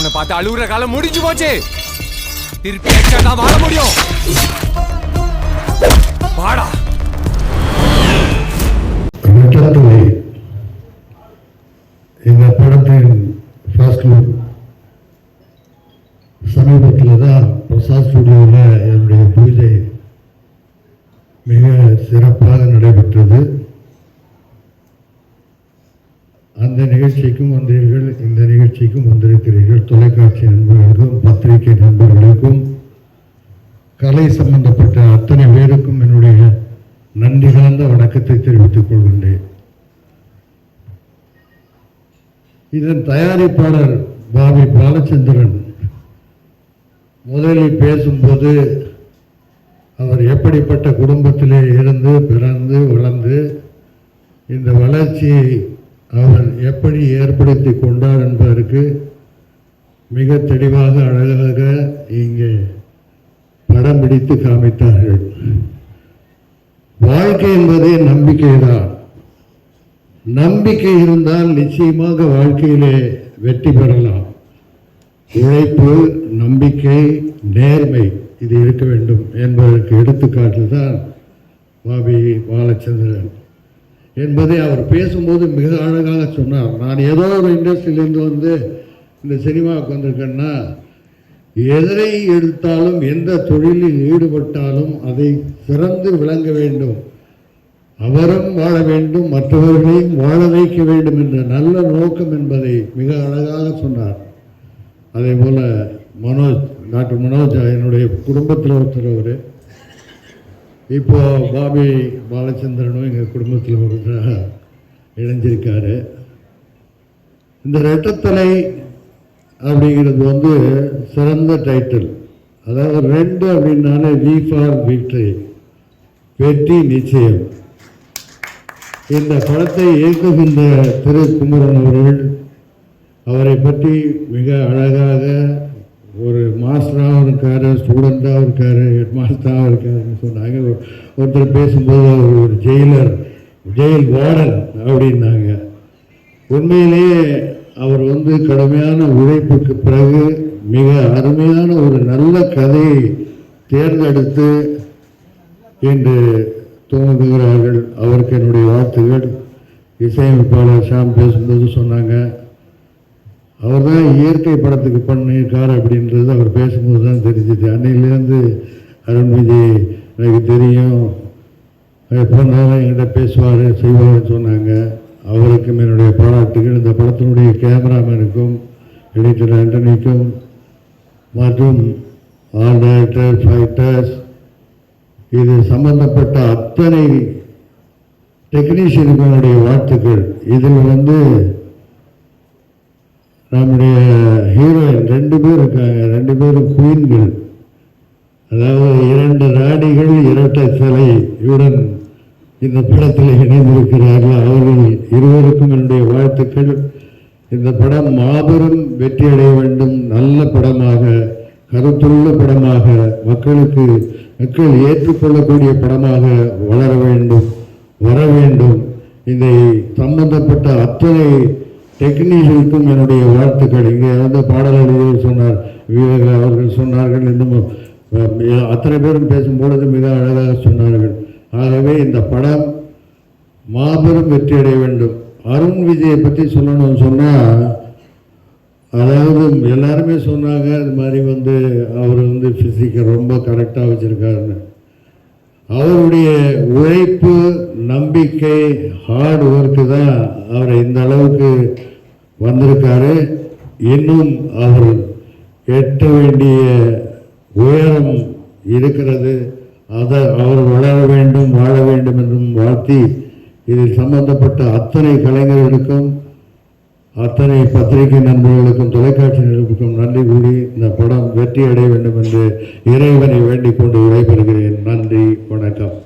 இவனை பார்த்து அழுகுற காலம் முடிஞ்சு போச்சு. திருப்பி எக்ஸ்ட்ரா தான் வாழ முடியும்? வாடா. வெட்டத்துறை இந்த படத்தின் ஃபர்ஸ்ட் லுக் சமீபத்தில் தான் பிரசாத் ஸ்டுடியோவில் என்னுடைய பூஜை மிக சிறப்பாக நடைபெற்றது. அந்த நிகழ்ச்சிக்கும் வந்தீர்கள் இந்த நிகழ்ச்சிக்கும் வந்திருக்கிறீர்கள். தொலைக்காட்சி நண்பர்களுக்கும் பத்திரிகை நண்பர்களுக்கும் கலை சம்பந்தப்பட்ட அத்தனை பேருக்கும் என்னுடைய நன்றி கலந்த வணக்கத்தை தெரிவித்துக் கொள்கின்றேன். இதன் தயாரிப்பாளர் பாபி பாலச்சந்திரன். முதலில் பேசும்போது அவர் எப்படிப்பட்ட குடும்பத்திலே இருந்து பிறந்து வளர்ந்து இந்த வளர்ச்சியை அவர் எப்படி ஏற்படுத்தி கொண்டார் என்பதற்கு மிக தெளிவாக அழகாக இங்கே படம் பிடித்து காமித்தார்கள். வாழ்க்கை என்பதே நம்பிக்கைதான். நம்பிக்கை இருந்தால் நிச்சயமாக வாழ்க்கையிலே வெற்றி பெறலாம். உழைப்பு நம்பிக்கை நேர்மை இது இருக்க வேண்டும் என்பதற்கு எடுத்துக்காட்டு தான் பாபி பாலச்சந்திரன். என்பதை அவர் பேசும்போது மிக அழகாக சொன்னார். நான் ஏதோ ஒரு இண்டஸ்ட்ரியிலேருந்து வந்து இந்த சினிமாவுக்கு வந்திருக்கேன்னா எதனை எடுத்தாலும் எந்த தொழிலில் ஈடுபட்டாலும் அதை சிறந்து விளங்க வேண்டும். அவரும் வாழ வேண்டும் மற்றவர்களையும் வாழ வைக்க வேண்டும் என்ற நல்ல நோக்கம் என்பதை மிக அழகாக சொன்னார். அதே போல் மனோஜ் டாக்டர் மனோஜ் என்னுடைய குடும்பத்தில் ஒருத்தர் அவர். இப்போ பாபி பாலச்சந்திரனும் எங்கள் குடும்பத்தில் ஒருத்தராக இணைஞ்சிருக்காரு. இந்த ரெட்டத்தலை அப்படிங்கிறது வந்து சிறந்த டைட்டில் அதாவது ரெண்டு அப்படின்னாலே வி ஃபார் விக்டரி வெற்றி நிச்சயம். இந்த படத்தை இயக்குகின்ற திரு குமரன் அவர்கள் அவரை பற்றி மிக அழகாக ஒரு மாஸ்டராகவும் இருக்கார் ஸ்டூடெண்ட்டாகவும் இருக்கார் ஹெட் மாஸ்டராகவும் இருக்காருன்னு சொன்னாங்க. ஒருத்தர் பேசும்போது அவர் ஒரு ஜெயிலர் ஜெயில் வார்டன் அப்படின்னாங்க. உண்மையிலேயே அவர் வந்து கடுமையான உழைப்புக்கு பிறகு மிக அருமையான ஒரு நல்ல கதையை தேர்ந்தெடுத்து இன்று துவங்குகிறார்கள். அவருக்கு என்னுடைய வாழ்த்துகள். இசையமைப்பாளர் ஷாம் பேசும்போது சொன்னாங்க அவர் தான் இயற்கை படத்துக்கு பண்ணியிருக்கார் அப்படின்றது அவர் பேசும்போது தான் தெரிஞ்சுது. அன்னையிலேருந்து அருண் விஜய் எனக்கு தெரியும். எப்போ இருந்தாலும் என்கிட்ட பேசுவார் செய்வார்னு சொன்னாங்க. அவருக்கும் என்னுடைய பாராட்டுகள். இந்த படத்தினுடைய கேமராமேனுக்கும் எடிட்டர் ஆண்டனிக்கும் மற்றும் ஆல் டைரக்டர் ஃபைட்டர்ஸ் இது சம்பந்தப்பட்ட அத்தனை டெக்னீஷியனுக்கு என்னுடைய வாழ்த்துக்கள். இதில் வந்து நம்முடைய ஹீரோயின் ரெண்டு பேர் இருக்காங்க. ரெண்டு பேரும் குயின்கள் அதாவது இரண்டு ராணிகள் இரட்டை சிலை. இவருடன் இந்த படத்தில் இணைந்திருக்கிறார்கள். அவர்கள் இருவருக்கும் என்னுடைய வாழ்த்துக்கள். இந்த படம் மாபெரும் வெற்றி அடைய வேண்டும். நல்ல படமாக கருத்துள்ள படமாக மக்களுக்கு மக்கள் ஏற்றுக்கொள்ளக்கூடிய படமாக வளர வேண்டும் வர வேண்டும். இதை சம்பந்தப்பட்ட அத்தனை டெக்னீஷியனுக்கும் என்னுடைய வாழ்த்துக்கள். இங்கே வந்து பாடலாளர்கள் சொன்னார் வீரர்கள் அவர்கள் சொன்னார்கள் இன்னும் அத்தனை பேரும் பேசும்பொழுது மிக அழகாக சொன்னார்கள். ஆகவே இந்த படம் மாபெரும் வெற்றி அடைய வேண்டும். அருண் விஜயை பற்றி சொல்லணும்னு சொன்னால் அதாவது எல்லாருமே சொன்னாங்க இது மாதிரி வந்து அவர் வந்து ஃபிசிக்கை ரொம்ப கரெக்டாக வச்சுருக்காருன்னு. அவருடைய உழைப்பு நம்பிக்கை ஹார்ட் ஒர்க்கு தான் அவரை இந்த அளவுக்கு வந்திருக்காரு. இன்னும் அவர் எட்ட வேண்டிய உயரம் இருக்கிறது. அதை அவர் வளர வேண்டும் வாழ வேண்டும் என்றும் வாழ்த்தி இதில் சம்பந்தப்பட்ட அத்தனை கலைஞர்களுக்கும் அத்தனை பத்திரிகை நண்பர்களுக்கும் தொலைக்காட்சி நிறுவனத்துக்கும் நன்றி கூறி இந்த படம் வெற்றி அடைய வேண்டும் என்று இறைவனை வேண்டிக் கொண்டு விடைபெறுகிறேன். நன்றி வணக்கம்.